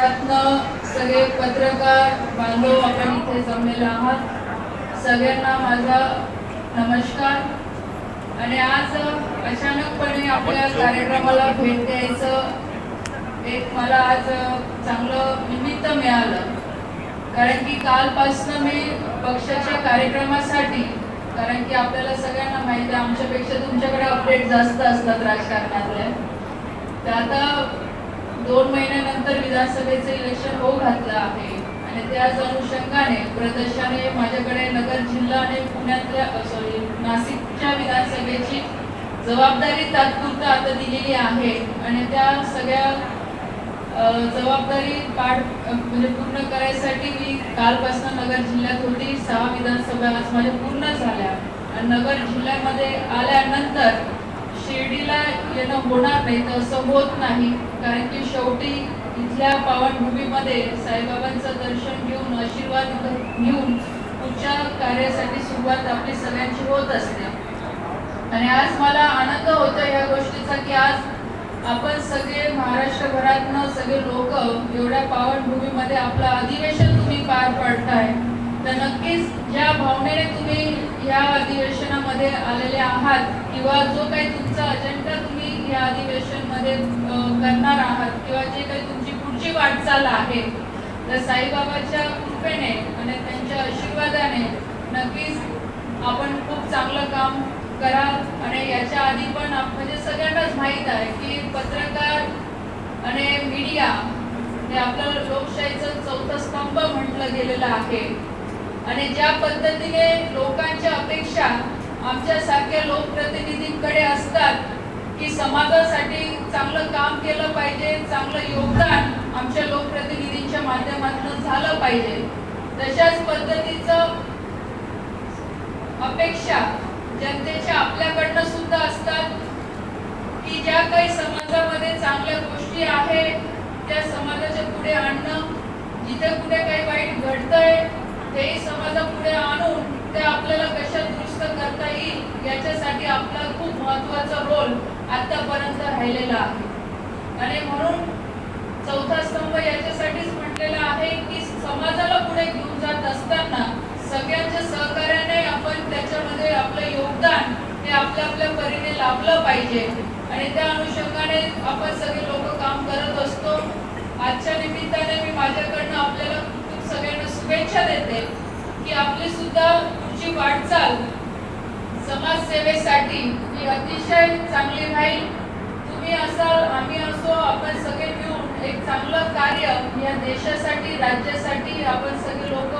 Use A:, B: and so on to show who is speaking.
A: त्यातनं सगळे पत्रकार बांधव आपण इथे जमलेले आहात. सगळ्यांना माझा नमस्कार. आणि आज अचानकपणे आपल्या कार्यक्रमाला भेट द्यायचं एक मला आज चांगलं निमित्त मिळालं. कारण की कालपासनं मी पक्षाच्या कार्यक्रमासाठी कारण की आपल्याला सगळ्यांना माहिती आहे आमच्यापेक्षा तुमच्याकडे अपडेट जास्त असतात राजकारणातले. तर आता दोन महिन्यानंतर विधानसभेचं इलेक्शन होऊ घातलं आहे. आणि त्याच अनुषंगाने प्रदर्शाने माझ्याकडे नगर जिल्हा आणि पुण्यातल्या सॉरी नाशिकच्या विधानसभेची जबाबदारी तात्पुरता आता दिलेली आहे. आणि त्या सगळ्या जबाबदारी पाठ म्हणजे पूर्ण करायसाठी मी कालपासून नगर जिल्ह्यात होती. सहा विधानसभा आज माझ्या पूर्ण झाल्या. आणि नगर जिल्ह्यामध्ये आल्यानंतर येणं होणार नाही तर असं होत नाही. कारण की शेवटी इथल्या पावनभूमीमध्ये साईबाबांचं दर्शन घेऊन आशीर्वाद घेऊन पुढच्या कार्यासाठी सुरुवात आपली सगळ्यांची होत असते. आणि आज मला आनंद होतो या गोष्टीचा की आज आपण सगळे महाराष्ट्रभरातनं सगळे लोक एवढ्या पावनभूमीमध्ये आपलं अधिवेशन तुम्ही पार पाडताय. तर नक्कीच ज्या भावनेने तुम्ही या अधिवेशनामध्ये आलेले आहात किंवा जो काही तुमचा अजेंडा या अधिवेशनमध्ये करणार आहात किंवा जे काही तुमची पुढची वाटचाल आहे तर साईबाबाच्या कृपेने आणि त्यांच्या आशीर्वादाने नक्कीच आपण खूप चांगलं काम कराल आणि याच्या आधी पण म्हणजे सगळ्यांनाच माहीत आहे की पत्रकार आणि मीडिया हे आपलं लोकशाहीचं चौथा स्तंभ म्हटलं गेलेलं आहे. आणि ज्या पद्धतीने लोकांच्या अपेक्षा आमच्यासारख्या लोकप्रतिनिधींकडे असतात की समाजासाठी चांगलं काम केलं पाहिजे चांगलं योगदान आमच्या लोकप्रतिनिधींच्या माध्यमातून झालं पाहिजे. तशाच पद्धतीचं अपेक्षा जनतेच्या आपल्याकडनं सुद्धा असतात की ज्या काही समाजामध्ये चांगल्या गोष्टी आहे त्या समाजाच्या पुढे आणणं जिथे कुठे काही वाईट घडतंय तेही समाजापुढे आणून ते आपल्याला कशा दुरुस्त करता येईल याच्यासाठी आपला खूप महत्त्वाचा रोल आतापर्यंत राहिलेला आहे. आणि म्हणून चौथा स्तंभ याच्यासाठीच म्हटलेला आहे की समाजाला पुढे घेऊन जात असताना सगळ्यांच्या सहकार्याने आपण त्याच्यामध्ये आपलं योगदान हे आपल्या आपल्या परीने लाभलं पाहिजे. आणि त्या अनुषंगाने आपण सगळे लोक काम करत असतो. आजच्या निमित्ताने मी माझ्याकडनं आपल्याला खूप सगळ्यांना शुभेच्छा देते की आपली सुद्धा पुढची वाट सेवेसाठी ही अतिशय चांगली राहील. तुम्ही असाल आम्ही असो आपण सगळे मिळून एक चांगलं कार्य या देशासाठी राज्यासाठी आपण सगळे लोक